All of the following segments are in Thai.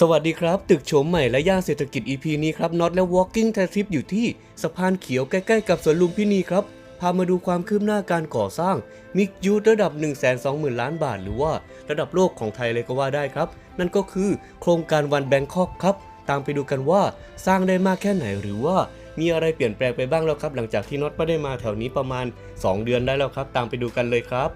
สวัสดีครับ ตึกโฉมใหม่และย่านเศรษฐกิจ EP นี้ครับน็อตและ Walking t r i p อยู่ที่สะพานเขียวใกล้ๆกับสวนลุมพินีครับ พามาดูความคืบหน้าการก่อสร้างมิกยูระดับ 120,000 ล้านบาท หรือว่าระดับโลกของไทยเลยก็ว่าได้ครับ นั่นก็คือโครงการวันแบงคอกครับ ตามไปดูกันว่าสร้างได้มากแค่ไหนหรือว่ามีอะไรเปลี่ยนแปลงไปบ้างแล้วครับ หลังจากที่น็อตไม่ได้มาแถวนี้ประมาณ 2 เดือนได้แล้วครับ ตามไปดูกันเลยครับ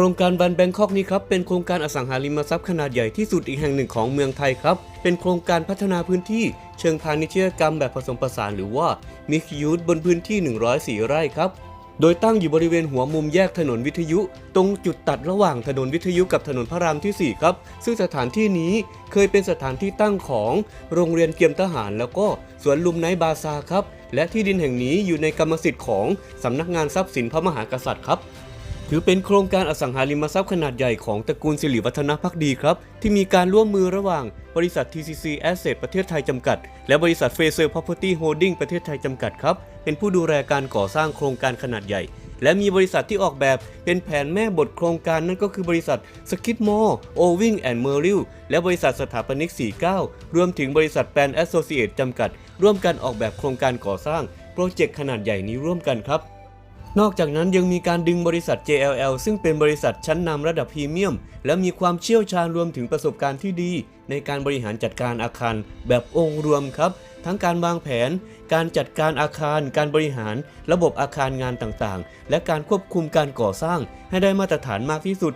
ครงการบันแบงคอกนี้ครับเป็นโครงการอสังหาริมทรัพย์ขนาดใหญ่ที่สุดอีกแห่งหนึ่งของเมืองไทยครับ เป็นโครงการพัฒนาพื้นที่เชิงพาณิชยกรรมแบบผสมผสานหรือว่ามิกยูดบนพื้นที่ 104 ไร่ครับโดยตั้งอยู่บริเวณหัวมุมแยกถนนวิทยุ ตรงจุดตัดระหว่างถนนวิทยุกับถนนพระรามที่ 4 ครับ ซึ่งสถานที่นี้เคยเป็นสถานที่ตั้งของโรงเรียนเตรียมทหาร แล้วก็สวนลุมไนบาซาครับ และที่ดินแห่งนี้อยู่ในกรรมสิทธิ์ของสำนักงานทรัพย์สินพระมหากษัตริย์ครับ ถือเป็นโครงการอสังหาริมทรัพย์ขนาดใหญ่ของตระกูลสิริวัฒนพักดีครับ ที่มีการร่วมมือระหว่างบริษัท TCC Asset ประเทศไทยจำกัด และบริษัท f a c e r Property Holding ประเทศไทยจำกัดครับ เป็นผู้ดูแลการก่อสร้างโครงการขนาดใหญ่ และมีบริษัทที่ออกแบบเป็นแผนแม่บทโครงการนั่นก็คือบริษัท Skidmore Owing and Merrill และบริษัทสถาปนิก 49 รวมถึงบริษัทแปน Associate จำกัด ร่วมกันออกแบบโครงการก่อสร้างโปรเจกต์ขนาดใหญ่นี้ร่วมกันครับ นอกจากนั้นยังมีการดึงบริษัท JLL ซึ่งเป็นบริษัทชั้นนำระดับพรีเมียม และมีความเชี่ยวชาญรวมถึงประสบการณ์ที่ดี ในการบริหารจัดการอาคารแบบองค์รวมครับ ทั้งการวางแผน การจัดการอาคาร การบริหาร ระบบอาคารงานต่างๆ และการควบคุมการก่อสร้าง ให้ได้มาตรฐานมากที่สุด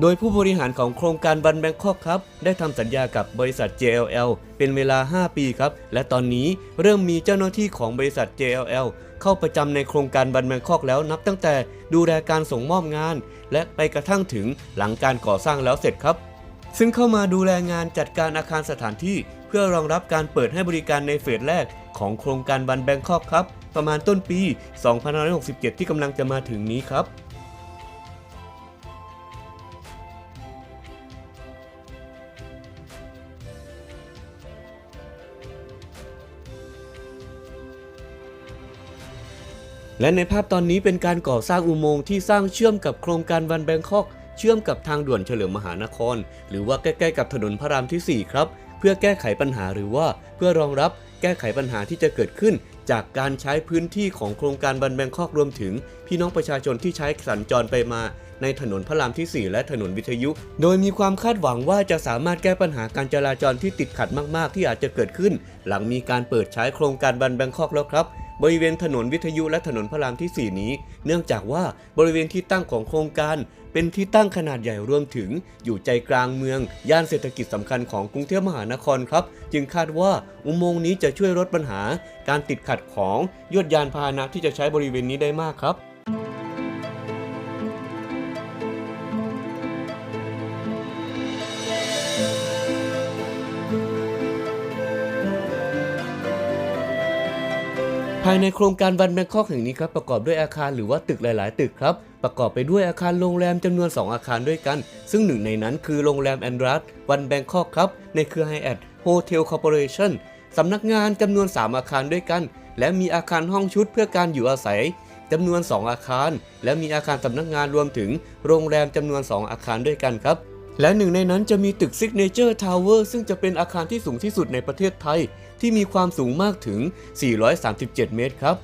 โดยผู้บริหารของโครงการบันแบงคอกครับ ได้ทำสัญญากับบริษัท JLL เป็นเวลา 5 ปีครับ และตอนนี้เริ่มมีเจ้าหน้าที่ของบริษัท JLL เข้าประจำในโครงการบันแบงคอกแล้วนับตั้งแต่ดูแลการส่งมอบงาน และไปกระทั่งถึงหลังการก่อสร้างแล้วเสร็จครับ ซึ่งเข้ามาดูแลงานจัดการอาคารสถานที่ เพื่อรองรับการเปิดให้บริการในเฟสแรก ของโครงการบันแบงคอกครับ ประมาณต้นปี 2567 ที่กำลังจะมาถึงนี้ครับ และในภาพตอนนี้เป็นการก่อสร้างอุโมงค์ที่สร้างเชื่อมกับโครงการวันแบงคอก เชื่อมกับทางด่วนเฉลิมมหานคร หรือว่าใกล้ๆกับถนนพระรามที่ 4 ครับ เพื่อแก้ไขปัญหาหรือว่าเพื่อรองรับแก้ไขปัญหาที่จะเกิดขึ้น จากการใช้พื้นที่ของโครงการบันแบงคอกรวมถึง พี่น้องประชาชนที่ใช้สัญจรไปมา ในถนนพระรามที่ 4 และถนนวิทยุ โดยมีความคาดหวังว่าจะสามารถแก้ปัญหาการจราจรที่ติดขัดมาก ๆ ที่อาจจะเกิดขึ้น หลังมีการเปิดใช้โครงการบันแบงคอกแล้วครับ บริเวณถนนวิทยุและถนนพระรามที่ 4 นี้ เนื่องจากว่าบริเวณที่ตั้งของโครงการ เป็นที่ตั้งขนาดใหญ่รวมถึง อยู่ใจกลางเมือง ย่านเศรษฐกิจสำคัญของกรุงเทพมหานครครับ จึงคาดว่าอุโมงค์นี้จะช่วยลดปัญหา การติดขัดของยวดยานพาหนะที่จะใช้บริเวณนี้ได้มากครับ ภายในโครงการวันแบงคอกแห่งนี้ครับประกอบด้วยอาคารหรือว่าตึกหลาย ๆ ตึกครับประกอบไปด้วยอาคารโรงแรมจำนวน 2 อาคารด้วยกัน ซึ่งหนึ่งในนั้นคือโรงแรมแอนดรัสวันแบงคอกครับในเครือไฮแอทโฮเทลคอร์ปอเรชั่นสำนักงานจำนวน 3 อาคารด้วยกัน และมีอาคารห้องชุดเพื่อการอยู่อาศัยจำนวน 2 อาคาร และมีอาคารสำนักงานรวมถึงโรงแรมจำนวน 2 อาคารด้วยกันครับ และหนึ่งในนั้นจะมีตึก Signature Tower ซึ่งจะเป็นอาคารที่สูงที่สุดในประเทศไทย ที่มีความสูงมากถึง 437 เมตรครับ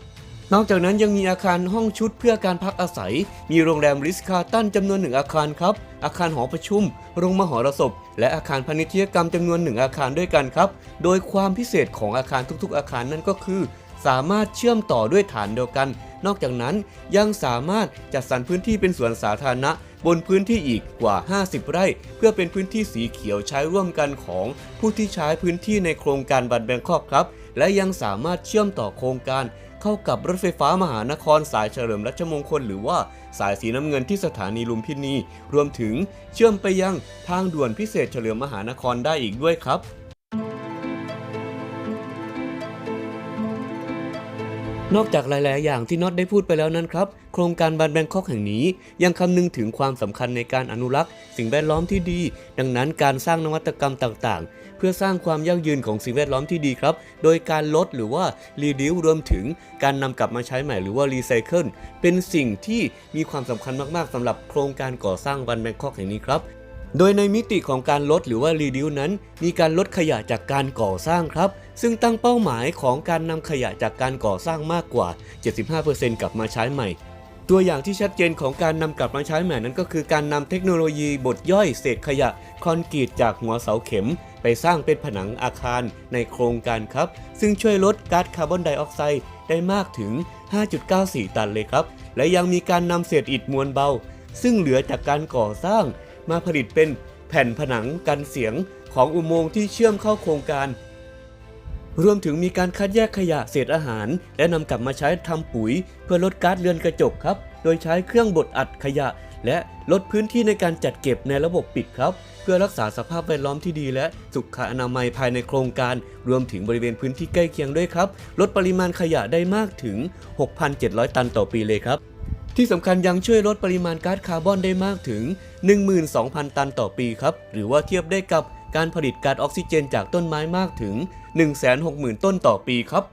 นอกจากนั้นยังมีอาคารห้องชุดเพื่อการพักอาศัย มีโรงแรมริสคาตันจำนวนหนึ่งอาคารครับ อาคารหอประชุม โรงมหรสพ และอาคารพาณิชยกรรมจำนวนหนึ่งอาคารด้วยกันครับ โดยความพิเศษของอาคารทุกๆ อาคารนั่นก็คือ สามารถเชื่อมต่อด้วยฐานเดียวกัน นอกจากนั้นยังสามารถจัดสรรพื้นที่เป็นสวนสาธารณะ บนพื้นที่อีกกว่า 50 ไร่ เพื่อเป็นพื้นที่สีเขียวใช้ร่วมกันของผู้ที่ใช้พื้นที่ในโครงการบันแบงคอกครับ และยังสามารถเชื่อมต่อโครงการเข้ากับรถไฟฟ้ามหานครสายเฉลิมรัชมงคล หรือว่าสายสีน้ำเงินที่สถานีลุมพินี รวมถึงเชื่อมไปยังทางด่วนพิเศษเฉลิมมหานครได้อีกด้วยครับ นอกจากหลาย ๆ อย่างที่น็อตได้พูดไปแล้วนั้นครับ โครงการบันแบงคอกแห่งนี้ ยังคำนึงถึงความสำคัญในการอนุรักษ์ สิ่งแวดล้อมที่ดี ดังนั้นการสร้างนวัตกรรมต่าง ๆ เพื่อสร้างความยั่งยืนของสิ่งแวดล้อมที่ดีครับ โดยการลดหรือว่ารีดิวรวมถึงการนำกลับมาใช้ใหม่หรือว่ารีไซเคิลเป็นสิ่งที่มีความสำคัญมาก ๆสำหรับโครงการก่อสร้างบันแบงคอกแห่งนี้ครับโดยในมิติของการลดหรือว่า reduce นั้น มีการลดขยะจากการก่อสร้างครับ ซึ่งตั้งเป้าหมายของการนำขยะจากการก่อสร้างมากกว่า 75%กลับมาใช้ใหม่ ตัวอย่างที่ชัดเจนของการนำกลับมาใช้ใหม่นั้นก็คือการนำเทคโนโลยีบดย่อยเศษขยะคอนกรีตจากหัวเสาเข็ม ไปสร้างเป็นผนังอาคารในโครงการครับ ซึ่งช่วยลดก๊าซคาร์บอนไดออกไซด์ได้มากถึง 5.94 ตันเลยครับ และยังมีการนำเศษอิฐมวลเบา ซึ่งเหลือจากการก่อสร้าง มาผลิตเป็นแผ่นผนังกันเสียงของอุโมงค์ที่เชื่อมเข้าโครงการ รวมถึงมีการคัดแยกขยะเศษอาหาร และนำกลับมาใช้ทำปุ๋ย เพื่อลดก๊าซเรือนกระจกครับ โดยใช้เครื่องบดอัดขยะ และลดพื้นที่ในการจัดเก็บในระบบปิดครับ เพื่อรักษาสภาพแวดล้อมที่ดี และสุขอนามัยภายในโครงการ รวมถึงบริเวณพื้นที่ใกล้เคียงด้วยครับ ลดปริมาณขยะได้มากถึง 6,700 ตันต่อปีเลยครับที่สำคัญยังช่วยลดปริมาณก๊าซคาร์บอนได้มากถึง 12,000 ตันต่อปีครับ หรือว่าเทียบได้กับ การผลิตก๊าซออกซิเจนจากต้นไม้มากถึง 160,000 ต้นต่อปีครับ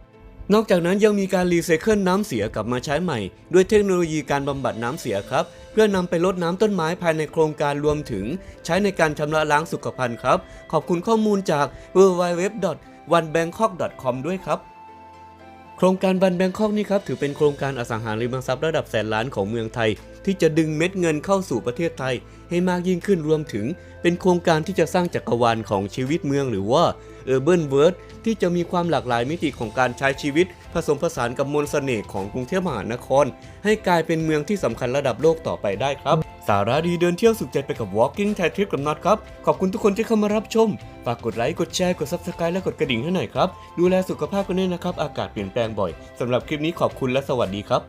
นอกจากนั้นยังมีการรีไซเคิลน้ำเสียกลับมาใช้ใหม่ ด้วยเทคโนโลยีการบำบัดน้ำเสียครับ เพื่อนำไปลดน้ำต้นไม้ภายในโครงการรวมถึง ใช้ในการชำระล้างสุขภัณฑ์ครับ ขอบคุณข้อมูลจาก w w w o n e b a n g k o k c o m ด้วยครับโครงการบันแบงคอกนี่ครับถือเป็นโครงการอสังหาริมทรัพย์ระดับแสนล้านของเมืองไทย ที่จะดึงเม็ดเงินเข้าสู่ประเทศไทย ให้มากยิ่งขึ้นรวมถึง เป็นโครงการที่จะสร้างจักรวาลของชีวิตเมือง หรือว่า Urban World ที่จะมีความหลากหลายมิติของการใช้ชีวิต ผสมผสานกับมนต์เสน่ห์ของกรุงเทพมหานคร ให้กลายเป็นเมืองที่สำคัญระดับโลกต่อไปได้ครับ สาระดีเดินเที่ยวสุขใจไปกับ Walking Thai Trip กับน็อตครับ ขอบคุณทุกคนที่เข้ามารับชมฝากกดไลค์กดแชร์กด Subscribe และกดกระดิ่งให้หน่อยครับดูแลสุขภาพกันด้วยนะครับอากาศเปลี่ยนแปลงบ่อยสำหรับคลิปนี้ขอบคุณและสวัสดีครับ